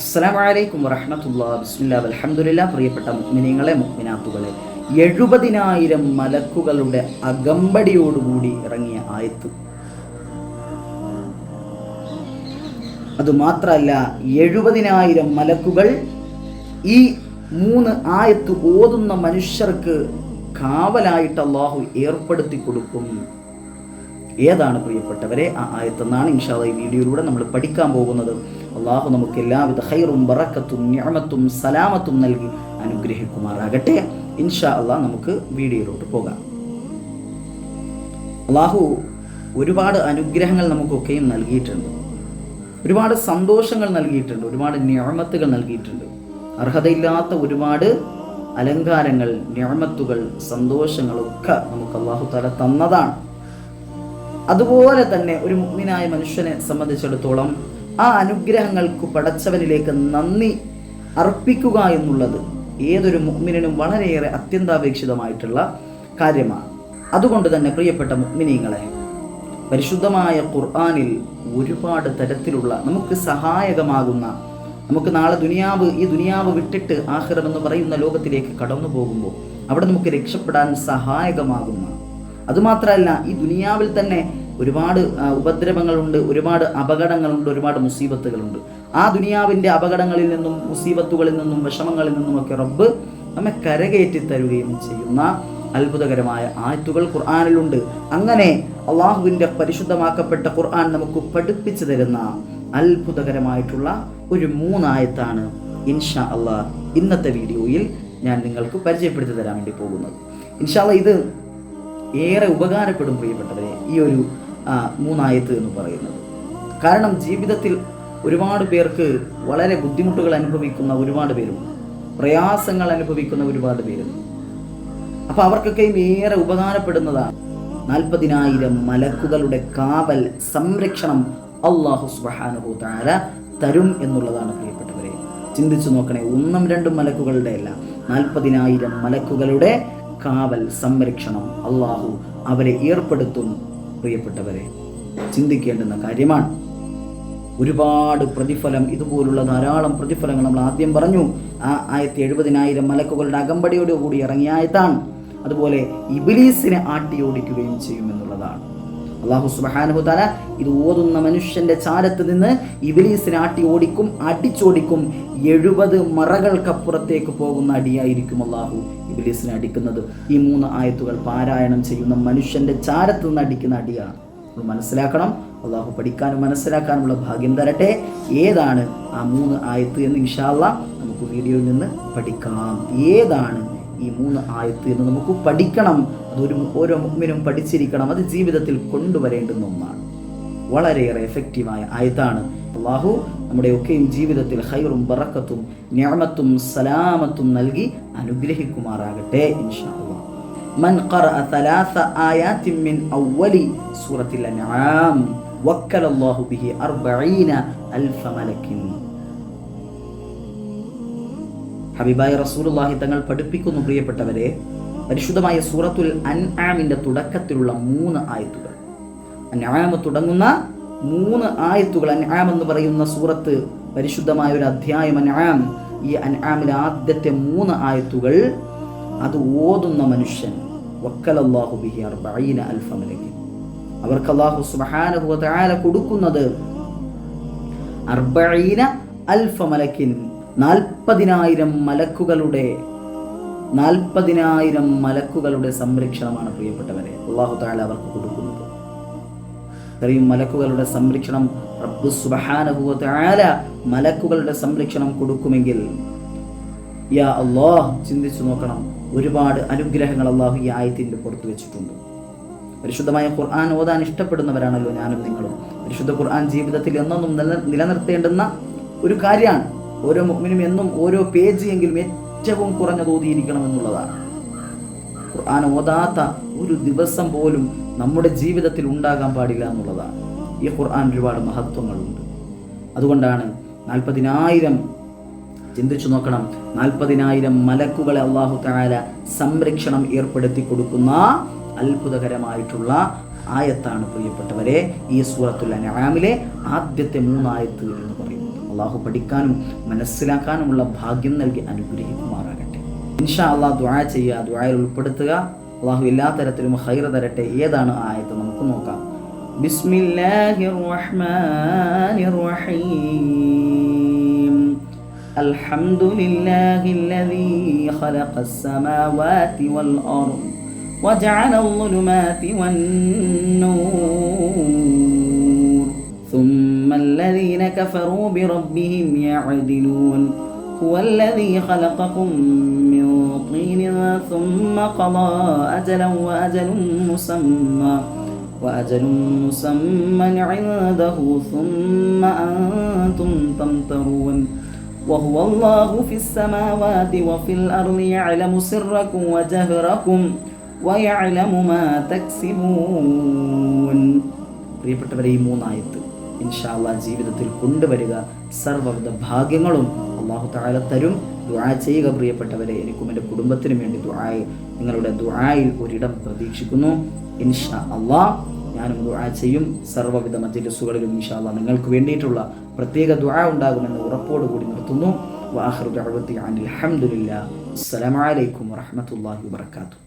അസ്സലാമു അലൈക്കും ബിസ്മില്ല. അൽഹംദുലില്ലാ പ്രിയപ്പെട്ട മുഅ്മിനീങ്ങളെ മുഅ്മിനാത്തുകളെ. എഴുപതിനായിരം മലക്കുകളുടെ അകമ്പടിയോടുകൂടി ഇറങ്ങിയ ആയത്ത്. അതുമാത്രമല്ല എഴുപതിനായിരം മലക്കുകൾ ഈ മൂന്ന് ആയത്ത് ഓതുന്ന മനുഷ്യർക്ക് കാവലായിട്ട് അള്ളാഹു ഏർപ്പെടുത്തി കൊടുക്കും ഏതാണ് പ്രിയപ്പെട്ടവരെ? ആ ആയത്തെന്നാണ് ഇൻഷാല്ല ഈ വീഡിയോയിലൂടെ നമ്മൾ പഠിക്കാൻ പോകുന്നത്. അള്ളാഹു നമുക്ക് എല്ലാവിധ ഹൈറും ബറക്കത്തും ഞാമത്തും സലാമത്തും നൽകി അനുഗ്രഹിക്കുമാറാകട്ടെ. ഇൻഷാ അള്ളാഹ് നമുക്ക് വീഡിയോയിലോട്ട് പോകാം. അള്ളാഹു ഒരുപാട് അനുഗ്രഹങ്ങൾ നമുക്കൊക്കെയും നൽകിയിട്ടുണ്ട്. ഒരുപാട് സന്തോഷങ്ങൾ നൽകിയിട്ടുണ്ട്. ഒരുപാട് ഞാമത്തുകൾ നൽകിയിട്ടുണ്ട്. അർഹതയില്ലാത്ത ഒരുപാട് അലങ്കാരങ്ങൾ ഞാമത്തുകൾ സന്തോഷങ്ങളൊക്കെ നമുക്ക് അള്ളാഹു തല തന്നതാണ്. അതുപോലെ തന്നെ ഒരു മുഗ്മിനായ മനുഷ്യനെ സംബന്ധിച്ചിടത്തോളം ആ അനുഗ്രഹങ്ങൾക്ക് പടച്ചവനിലേക്ക് നന്ദി അർപ്പിക്കുക എന്നുള്ളത് ഏതൊരു മുഗ്മിനും വളരെയേറെ അത്യന്താപേക്ഷിതമായിട്ടുള്ള കാര്യമാണ്. അതുകൊണ്ട് തന്നെ പ്രിയപ്പെട്ട മുഗ്മിനീങ്ങളെ പരിശുദ്ധമായ ഖുർആാനിൽ ഒരുപാട് തരത്തിലുള്ള നമുക്ക് സഹായകമാകുന്ന നമുക്ക് നാളെ ദുനിയാവ് ഈ ദുനിയാവ് വിട്ടിട്ട് ആഹ്റം എന്ന് പറയുന്ന ലോകത്തിലേക്ക് കടന്നു പോകുമ്പോൾ അവിടെ നമുക്ക് രക്ഷപ്പെടാൻ സഹായകമാകുന്ന. അതുമാത്രമല്ല ഈ ദുനിയാവിൽ തന്നെ ഒരുപാട് ഉപദ്രവങ്ങളുണ്ട് ഒരുപാട് അപകടങ്ങളുണ്ട് ഒരുപാട് മുസീബത്തുകളുണ്ട്. ആ ദുനിയാവിന്റെ അപകടങ്ങളിൽ നിന്നും മുസീബത്തുകളിൽ നിന്നും വിഷമങ്ങളിൽ നിന്നുമൊക്കെ റബ്ബ് നമ്മെ കരകയറ്റി തരുകയും ചെയ്യുന്ന അത്ഭുതകരമായ ആയത്തുകൾ ഖുർആാനിലുണ്ട്. അങ്ങനെ അള്ളാഹുവിന്റെ പരിശുദ്ധമാക്കപ്പെട്ട ഖുർആൻ നമുക്ക് പഠിപ്പിച്ചു തരുന്ന അത്ഭുതകരമായിട്ടുള്ള ഒരു മൂന്നായത്താണ് ഇൻഷാ അള്ളാഹ് ഇന്നത്തെ വീഡിയോയിൽ ഞാൻ നിങ്ങൾക്ക് പരിചയപ്പെടുത്തി തരാൻ വേണ്ടി പോകുന്നത്. ഇൻഷാ അള്ളാഹ് ഇത് ഏറെ ഉപകാരപ്പെടും പ്രിയപ്പെട്ടവരെ ഈ ഒരു മൂന്നായത്ത് എന്ന് പറയുന്നത്. കാരണം ജീവിതത്തിൽ ഒരുപാട് പേർക്ക് വളരെ ബുദ്ധിമുട്ടുകൾ അനുഭവിക്കുന്ന ഒരുപാട് പേരുണ്ട്. പ്രയാസങ്ങൾ അനുഭവിക്കുന്ന ഒരുപാട് പേരുണ്ട്. അപ്പൊ അവർക്കൊക്കെയും ഏറെ ഉപകാരപ്പെടുന്നതാണ് നാൽപ്പതിനായിരം മലക്കുകളുടെ കാവൽ സംരക്ഷണം അള്ളാഹു സുബ്ഹാനഹു തആല തരും എന്നുള്ളതാണ് പ്രിയപ്പെട്ടവരെ. ചിന്തിച്ചു നോക്കണേ ഒന്നും രണ്ടും മലക്കുകളുടെ അല്ല. നാൽപ്പതിനായിരം മലക്കുകളുടെ കാവൽ സംരക്ഷണം അള്ളാഹു അവരെ ഏർപ്പെടുത്തും പ്രിയപ്പെട്ടവരെ ചിന്തിക്കേണ്ടുന്ന കാര്യമാണ്. ഒരുപാട് പ്രതിഫലം ഇതുപോലുള്ള ധാരാളം പ്രതിഫലങ്ങൾ നമ്മൾ ആദ്യം പറഞ്ഞു. ആ ആയിരത്തി എഴുപതിനായിരം മലക്കുകളുടെ അകമ്പടിയോടുകൂടി ഇറങ്ങിയ ആയത്താണ്. അതുപോലെ ഇബിലീസിനെ ആട്ടിയോടിക്കുകയും ചെയ്യുമെന്നുള്ളതാണ്. അള്ളാഹു സുബാനുഹു താല ഇത് ഓതുന്ന മനുഷ്യന്റെ ചാരത്ത് നിന്ന് ഇബിലീസിനെ ആട്ടി ഓടിക്കും അടിച്ചോടിക്കും. എഴുപത് മറകൾക്കപ്പുറത്തേക്ക് പോകുന്ന അടിയായിരിക്കും അള്ളാഹു ഇബിലീസിനെ അടിക്കുന്നത്. ഈ മൂന്ന് ആയത്തുകൾ പാരായണം ചെയ്യുന്ന മനുഷ്യന്റെ ചാരത്ത് നിന്ന് അടിക്കുന്ന അടിയാണ്. മനസ്സിലാക്കണം അള്ളാഹു പഠിക്കാനും മനസ്സിലാക്കാനുമുള്ള ഭാഗ്യം തരട്ടെ. ഏതാണ് ആ മൂന്ന് ആയത്ത് എന്ന് ഇൻഷാല്ല നമുക്ക് വീഡിയോയിൽ നിന്ന് പഠിക്കാം. ഏതാണ് ഈ മൂന്ന് ആയത്ത് എന്ന് നമുക്ക് പഠിക്കണം അതൊരു ഓരോ മുമ്മിനും പഠിച്ചിരിക്കണം അത് ജീവിതത്തിൽ കൊണ്ടുവരേണ്ടുന്ന ഒന്നാണ് വളരെയേറെ എഫക്റ്റീവായ ആയത്താണ് അള്ളാഹു നമ്മുടെ ഒക്കെയും ജീവിതത്തിൽ ഹൈറും ബറക്കത്തും ഞാമത്തും സലാമത്തും നൽകി അനുഗ്രഹിക്കുമാറാകട്ടെ ഇൻഷാ അള്ളാഹ് من قرأ ثلاث آيات من أول سورة الأنعام وكل الله به أربعين ألف ملك ഹബീബായ റസൂലുള്ളാഹി തങ്ങൾ പഠിപ്പിക്കുന്നു പ്രിയപ്പെട്ടവരെ. പരിശുദ്ധമായ സൂറത്തുൽ അൻആമിന്റെ തുടക്കത്തിലുള്ള മൂന്ന് ആയത്തുകൾ. അൻആം തുടങ്ങുന്ന മൂന്ന് ആയത്തുകൾ അൻആം എന്ന് പറയുന്ന സൂറത്ത് പരിശുദ്ധമായ ഒരു അധ്യായം അൻആം. ഈ അൻആമിലെ ആദ്യത്തെ മൂന്ന് ആയത്തുകൾ അത് ഓതുന്ന മനുഷ്യൻ വക്കലല്ലാഹു അവർക്ക് അല്ലാഹു സുബ്ഹാനഹു വതആല കൊടുക്കുന്നത് അർബഈന അൽഫ മലക്കിൻ. നാൽപ്പതിനായിരം മലക്കുകളുടെ നാൽപ്പതിനായിരം മലക്കുകളുടെ സംരക്ഷണമാണ് പ്രിയപ്പെട്ടവരെ. അള്ളാഹു താല അവർക്ക് കൊടുക്കുന്നത്. ഇത്രയും മലക്കുകളുടെ സംരക്ഷണം റബ്ബു സുബ്ഹാനഹു വ തആല മലക്കുകളുടെ സംരക്ഷണം കൊടുക്കുമെങ്കിൽ യാ അള്ളാഹ് ചിന്തിച്ചു നോക്കണം. ഒരുപാട് അനുഗ്രഹങ്ങൾ അള്ളാഹു ഈ ആയത്തിന്റെ പുറത്തു വെച്ചിട്ടുണ്ട്. പരിശുദ്ധമായ ഖുർആൻ ഓതാൻ ഇഷ്ടപ്പെടുന്നവരാണല്ലോ ഞാനും നിങ്ങളും. പരിശുദ്ധ ഖുർആൻ ജീവിതത്തിൽ എന്നൊന്നും നില നിലനിർത്തേണ്ടുന്ന ഒരു കാര്യമാണ്. ഓരോ മുഅ്മിനും എന്നും ഓരോ പേജ് എങ്കിലും ഏറ്റവും കുറഞ്ഞ തോതിയിരിക്കണം എന്നുള്ളതാണ്. ഖുർആൻ ഓതാത്ത ഒരു ദിവസം പോലും നമ്മുടെ ജീവിതത്തിൽ ഉണ്ടാകാൻ പാടില്ല എന്നുള്ളതാണ്. ഈ ഖുർആൻ ഒരുപാട് മഹത്വങ്ങളുണ്ട്. അതുകൊണ്ടാണ് നാൽപ്പതിനായിരം ചിന്തിച്ചു നോക്കണം. നാൽപ്പതിനായിരം മലക്കുകളെ അള്ളാഹു താര സംരക്ഷണം ഏർപ്പെടുത്തി കൊടുക്കുന്ന അത്ഭുതകരമായിട്ടുള്ള ആയത്താണ് പ്രിയപ്പെട്ടവരെ ഈ സൂറത്തുൽ അനാമിലെ ആദ്യത്തെ മൂന്നായത്ത് എന്ന് പറയുന്നത്. അള്ളാഹു പഠിക്കാനും മനസ്സിലാക്കാനുമുള്ള ഭാഗ്യം നൽകി അനുഗ്രഹിക്കുമാറാകട്ടെ ഇൻഷാ അള്ളാഹ് ദ്വാ ചെയ്യുക ദ്വായിൽ ഉൾപ്പെടുത്തുക അള്ളാഹു എല്ലാ തരത്തിലും ഹൈറ തരട്ടെ ഏതാണ് ആ ആയത്ത് നമുക്ക് നോക്കാം ബിസ്മില്ലാഹിർ റഹ്മാനിർ റഹീം الحمد لله الذي خلق السماوات والأرض وجعل الظلمات والنور ثم الذين كفروا بربهم يعدلون هو الذي خلقكم من طين ثم قضى أجلا وأجل مسمى وأجل مسمى عنده ثم أنتم تمترون وهو الله في السماوات وفي الأرض يعلم سركم وجهركم ويعلم ما تكسبون പ്രിയപ്പെട്ടവരെ ഈ മൂന്നായത്ത് ഇൻഷാല്ല ജീവിതത്തിൽ കൊണ്ടുവരിക. സർവവിധ ഭാഗ്യങ്ങളും അള്ളാഹു താല തരും. ദുആ ചെയ്യുക പ്രിയപ്പെട്ടവരെ എനിക്കും എന്റെ കുടുംബത്തിനും വേണ്ടി ദുആയി നിങ്ങളുടെ ദുആയിൽ ഒരിടം പ്രതീക്ഷിക്കുന്നു. ഇൻഷാ അള്ളാഹ് ഞാനും ദുആ ചെയ്യും. സർവവിധ മജ്ലിസുകളിലും ഇൻഷാ നിങ്ങൾക്ക് വേണ്ടിയിട്ടുള്ള പ്രത്യേക ദുആ ഉണ്ടാകുമെന്ന് ഉറപ്പോടുകൂടി നിർത്തുന്നു. വാഹൃദ അൽഹംദുലില്ലാ അസ്സലാമു അലൈക്കും വറഹ്മത്തുള്ളാഹി വബറകാതുഹു.